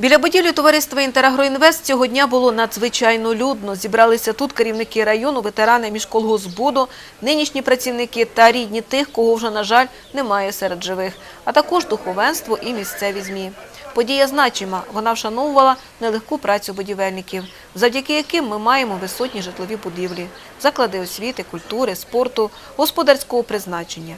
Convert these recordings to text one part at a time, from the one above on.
Біля будівлі товариства «Інтерагроінвест» цього дня було надзвичайно людно. Зібралися тут керівники району, ветерани міжколгосбуду, нинішні працівники та рідні тих, кого вже, на жаль, немає серед живих, а також духовенство і місцеві ЗМІ. Подія значима. Вона вшановувала нелегку працю будівельників, завдяки яким ми маємо висотні житлові будівлі, заклади освіти, культури, спорту, господарського призначення.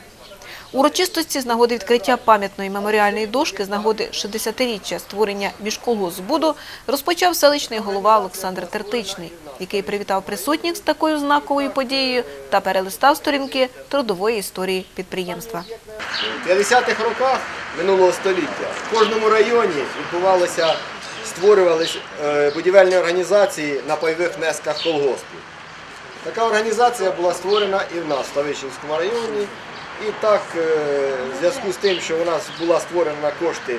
Урочистості з нагоди відкриття пам'ятної меморіальної дошки з нагоди 60-річчя створення міжколгосбуду розпочав селищний голова Олександр Тертичний, який привітав присутніх з такою знаковою подією та перелистав сторінки трудової історії підприємства. У 50-х роках минулого століття в кожному районі відбувалося, створювалися е, будівельні організації на пайових внесках колгоспів. Така організація була створена і в нас, в Ставищенському районі. І так, е, в зв'язку з тим, що у нас була створена кошти,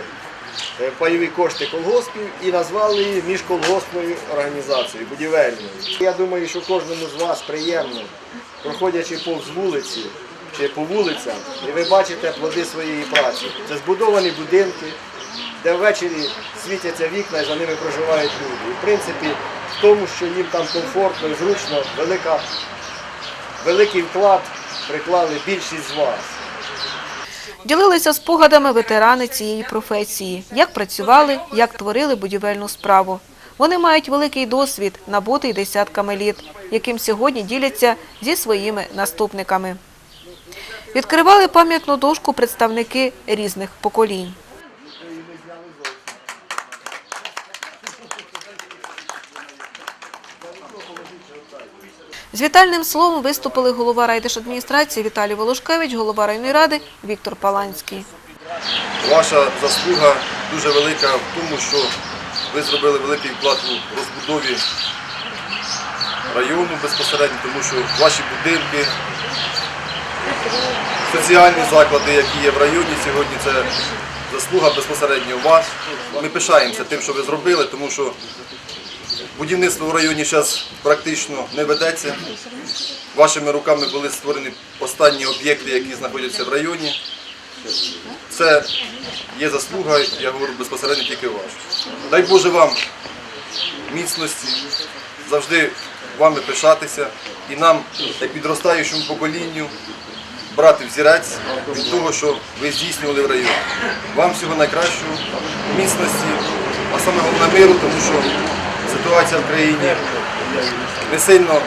е, пайові кошти колгоспів, і назвали її міжколгоспною організацією, будівельною. Я думаю, що кожному з вас приємно, проходячи повз вулиці чи по вулицям, і ви бачите плоди своєї праці. Це збудовані будинки, де ввечері світяться вікна і за ними проживають люди. І в принципі, в тому, що їм там комфортно і зручно, велика, великий вклад приклали більшість з вас. Ділилися спогадами ветерани цієї професії, як працювали, як творили будівельну справу. Вони мають великий досвід, набутий десятками літ, яким сьогодні діляться зі своїми наступниками. Відкривали пам'ятну дошку представники різних поколінь. З вітальним словом виступили голова райдержадміністрації Віталій Волошкевич, голова районної ради Віктор Паланський. Ваша заслуга дуже велика в тому, що ви зробили великий вклад у розбудові району безпосередньо, тому що ваші будинки, соціальні заклади, які є в районі сьогодні, це заслуга безпосередньо вас. Ми пишаємося тим, що ви зробили, тому що будівництво в районі зараз практично не ведеться. Вашими руками були створені останні об'єкти, які знаходяться в районі. Це є заслуга, я говорю безпосередньо тільки ваша. Дай Боже вам міцності, завжди вами пишатися і нам, як підростаючому поколінню, брати взірець від того, що ви здійснювали в районі. Вам всього найкращого, міцності, а саме головне миру, тому що ситуація в країні не сильно,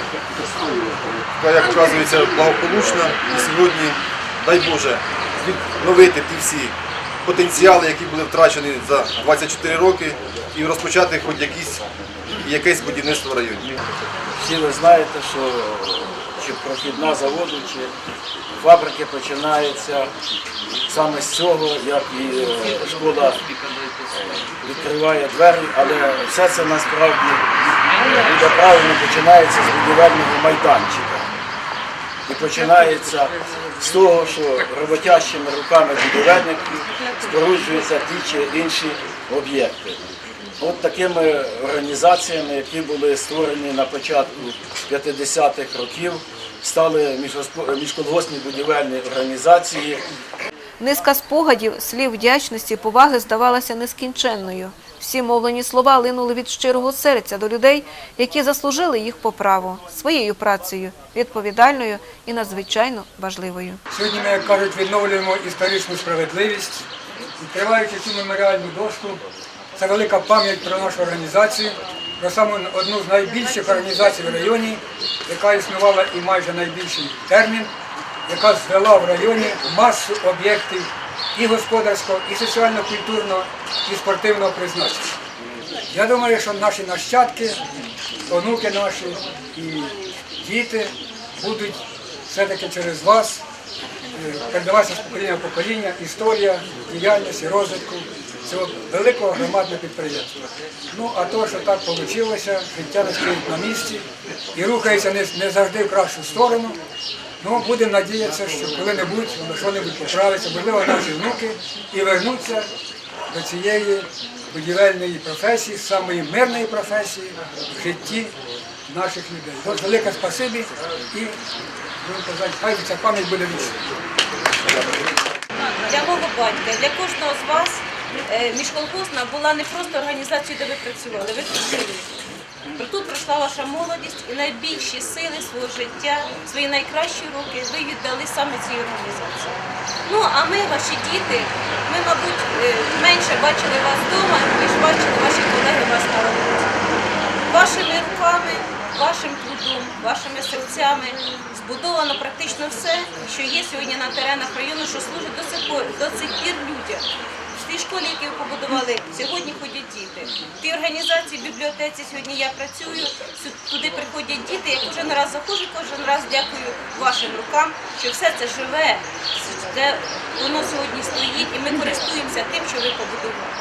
як вказується, благополучна. І сьогодні, дай Боже, відновити ті всі потенціали, які були втрачені за 24 роки, і розпочати хоч якісь, якесь будівництво в районі. Всі ви знаєте, що чи прохідна заводу, чи фабрики починається саме з цього, як і е, школа е, відкриває двері, але все це насправді буде правильно починається з будівельного майданчика. І починається з того, що роботящими руками будівельників споруджуються ті чи інші об'єкти. От такими організаціями, які були створені на початку 50-х років, стали міжколгоспні будівельні організації. Низка спогадів, слів вдячності, поваги здавалася нескінченною. Всі мовлені слова линули від щирого серця до людей, які заслужили їх по праву своєю працею, відповідальною і надзвичайно важливою. Сьогодні ми, як кажуть, відновлюємо історичну справедливість. Відкриваючи цю меморіальну дошку, це велика пам'ять про нашу організацію, про саму одну з найбільших організацій в районі, яка існувала і майже найбільший термін, яка звела в районі масу об'єктів і господарського, і соціально-культурного, і спортивного призначення. Я думаю, що наші нащадки, онуки наші і діти будуть все-таки через вас е, передаватися з покоління в покоління історія діяльності, розвитку цього великого громадного підприємства. Ну а то, що так вийшло, життя не стоїть на місці і рухається не завжди в кращу сторону. Ну, будемо надіятися, що коли-небудь воно що-небудь поправиться, можливо, наші внуки і вернуться до цієї будівельної професії, самої мирної професії в житті наших людей. Тож велике спасибі і будемо казати, хай ця пам'ять буде вічна. для мого батька, для кожного з вас е, міжколхозна була не просто організацією, де ви працювали, ви жили. Тут пройшла ваша молодість і найбільші сили свого життя, свої найкращі роки ви віддали саме цій організації. Ну а ми, ваші діти, ми, мабуть, е, менше бачили вас вдома, ніж бачили ваші колеги вас на роботі. Вашими руками, вашим трудом, вашими серцями збудовано практично все, що є сьогодні на теренах району, що служить до сих пір людям. В тій школі, ви побудували, сьогодні ходять діти. В тій організації, бібліотеці сьогодні я працюю. Туди приходять діти. Я кожен раз заходжу, кожен раз дякую вашим рукам, що все це живе, це воно сьогодні стоїть, і ми користуємося тим, що ви побудували.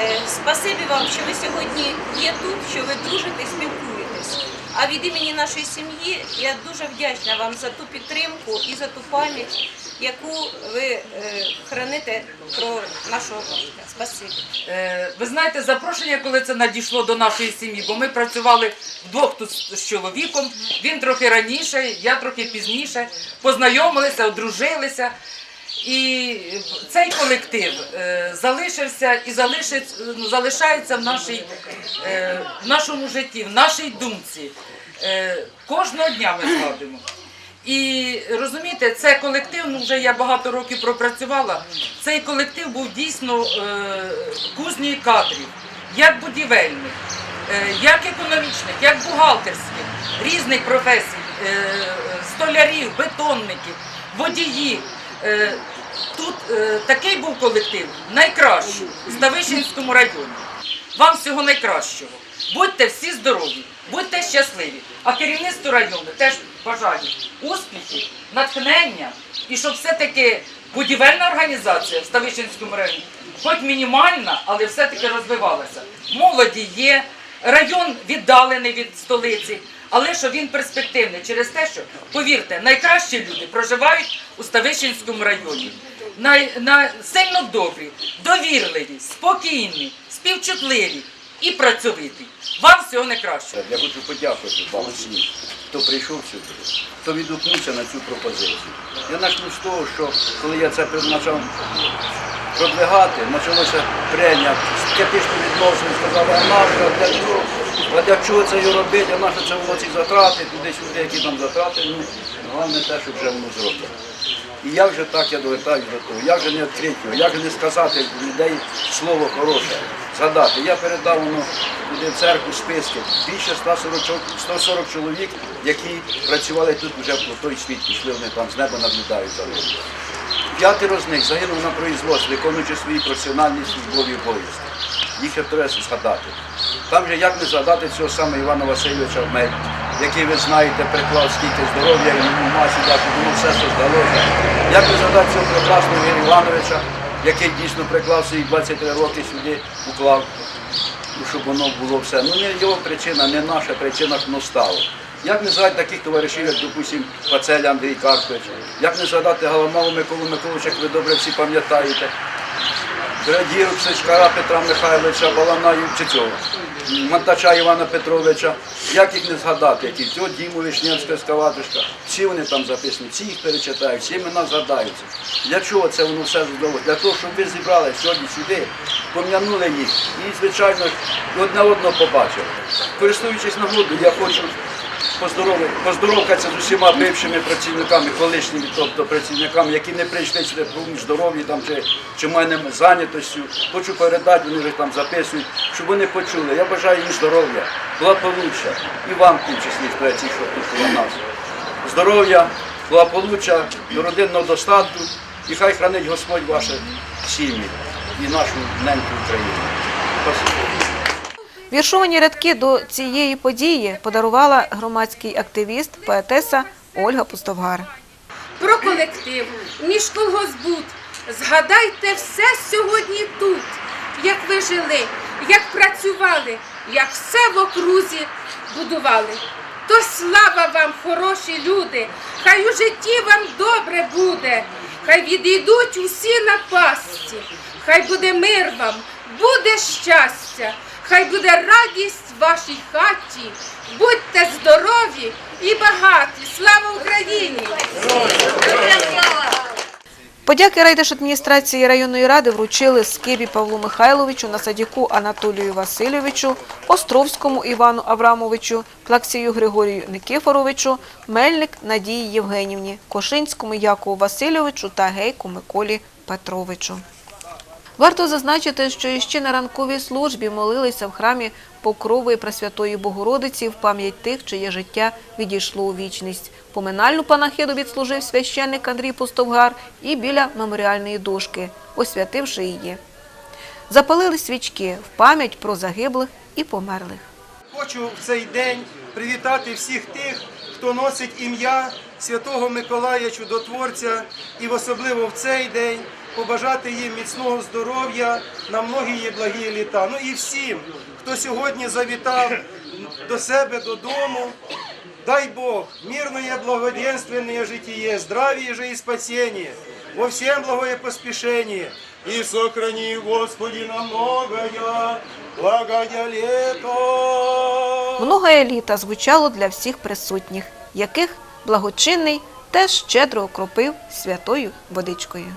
Е, Спасибі вам, що ви сьогодні є тут, що ви дружите спілкуєтесь. А від імені нашої сім'ї я дуже вдячна вам за ту підтримку і за ту пам'ять, яку ви е, храните про нашого. Спасибі. Е, Ви знаєте, запрошення, коли це надійшло до нашої сім'ї, бо ми працювали вдвох тут з чоловіком. Він трохи раніше, я трохи пізніше. Познайомилися, одружилися. І цей колектив е, залишився і ну, залишається в, нашій, в нашому житті, в нашій думці. Кожного дня ми згадуємо. І розумієте, це колектив, ну вже я багато років пропрацювала. Цей колектив був дійсно е, кузнею кадрів, як будівельних, е, як економічних, як бухгалтерських, різних професій, е, столярів, бетонників, водіїв. Е, тут такий був колектив найкращий в Ставищенському районі. Вам всього найкращого. Будьте всі здорові, будьте щасливі. А керівництву району теж бажаю успіхів, натхнення і щоб все-таки будівельна організація в Ставищенському районі, хоч мінімальна, але все-таки розвивалася. Молоді є, район віддалений від столиці, але що він перспективний через те, що, повірте, найкращі люди проживають у Ставищенському районі. Най, най, сильно добрі, довірливі, спокійні, співчутливі і працьовиті. Вам всього найкращого. Я хочу подякувати вам хто прийшов сюди, хто відгукнувся на цю пропозицію. Я почну з того, що коли я це почав продвигати, почалося прення, скептично відносини, сказали, а нащо, для чого, а для чого це його робити, а нащо це воно ці затрати, туди-сюди, які там затрати, ну, головне те, що вже воно зроблено. І як же так я довертаюсь до того, як же не відкрити його, як же не сказати людей слово хороше, згадати. Я передав воно туди в церкву списки, більше 140, 140 чоловік, які працювали тут вже в той світ, пішли вони там з неба наблюдають за ними. П'ятеро з них загинув на производстві, виконуючи свої професіональні службові обов'язки. Їх ще треба згадати. Там же як не згадати цього саме Івана Васильовича Вмель, який ви знаєте, приклав скільки здоров'я йому масі, воно все создалося. Як не згадати цього прекрасного Ігоря Івановича, який дійсно приклав свої 23 роки сюди, уклав, ну, щоб воно було все. Ну не його причина, не наша причина, воно стало. Як не згадати таких товаришів, як, допустим, Пацель Андрій Карпович, як не згадати Галамаву Миколу Миколича, як ви добре всі пам'ятаєте, Радіру Псичкара Петра Михайловича, Балана Юрчицього, Монтача Івана Петровича, як їх не згадати, які цього Діму Вишневська, Скаватушка, всі вони там записані, всі їх перечитають, всі імена згадаються. Для чого це воно все здалося? Для того, щоб ви зібрали сьогодні сюди, пом'янули їх і, звичайно, одне одного побачили. Користуючись нагодою, я хочу поздоровкатися з усіма бившими працівниками, колишніми, тобто працівниками, які не прийшли сюди по здоров'ю там чи, чи мене зайнятостю. Хочу передати, вони вже там записують, щоб вони почули. Я бажаю їм здоров'я, благополуччя і вам, в тому числі, хто я ці, що тут коло нас. Здоров'я, благополуччя, родинного достатку, і хай хранить Господь ваші сім'ї і нашу неньку Україну. Віршовані рядки до цієї події подарувала громадський активіст, поетеса Ольга Пустовгар. про колектив, міжколгосбуд. Згадайте все сьогодні тут, як ви жили, як працювали, як все в окрузі будували. То слава вам, хороші люди, хай у житті вам добре буде, хай відійдуть усі напасті, хай буде мир вам, буде щастя, хай буде радість в вашій хаті. Будьте здорові і багаті. Слава Україні! Подяки райдержадміністрації районної ради вручили Скибі Павлу Михайловичу, Насадяку Анатолію Васильовичу, Островському Івану Аврамовичу, Плаксію Григорію Никифоровичу, Мельник Надії Євгенівні, Кошинському Якову Васильовичу та Гейку Миколі Петровичу. Варто зазначити, що іще на ранковій службі молилися в храмі Покрової Пресвятої Богородиці в пам'ять тих, чиє життя відійшло у вічність. Поминальну панахиду відслужив священник Андрій Пустовгар і біля меморіальної дошки, освятивши її. Запалили свічки в пам'ять про загиблих і померлих. Хочу в цей день привітати всіх тих, хто носить ім'я Святого Миколая Чудотворця, і особливо в цей день побажати їм міцного здоров'я на многії благі літа. Ну і всім, хто сьогодні завітав до себе додому. Дай Бог, мирное, благоденственное житие, здравие же и спасение, во всем благое поспешение. И сохрани, Господи, на многое, благое лето. Многое літа звучало для всіх присутніх, яких благочинний теж щедро окропив святою водичкою.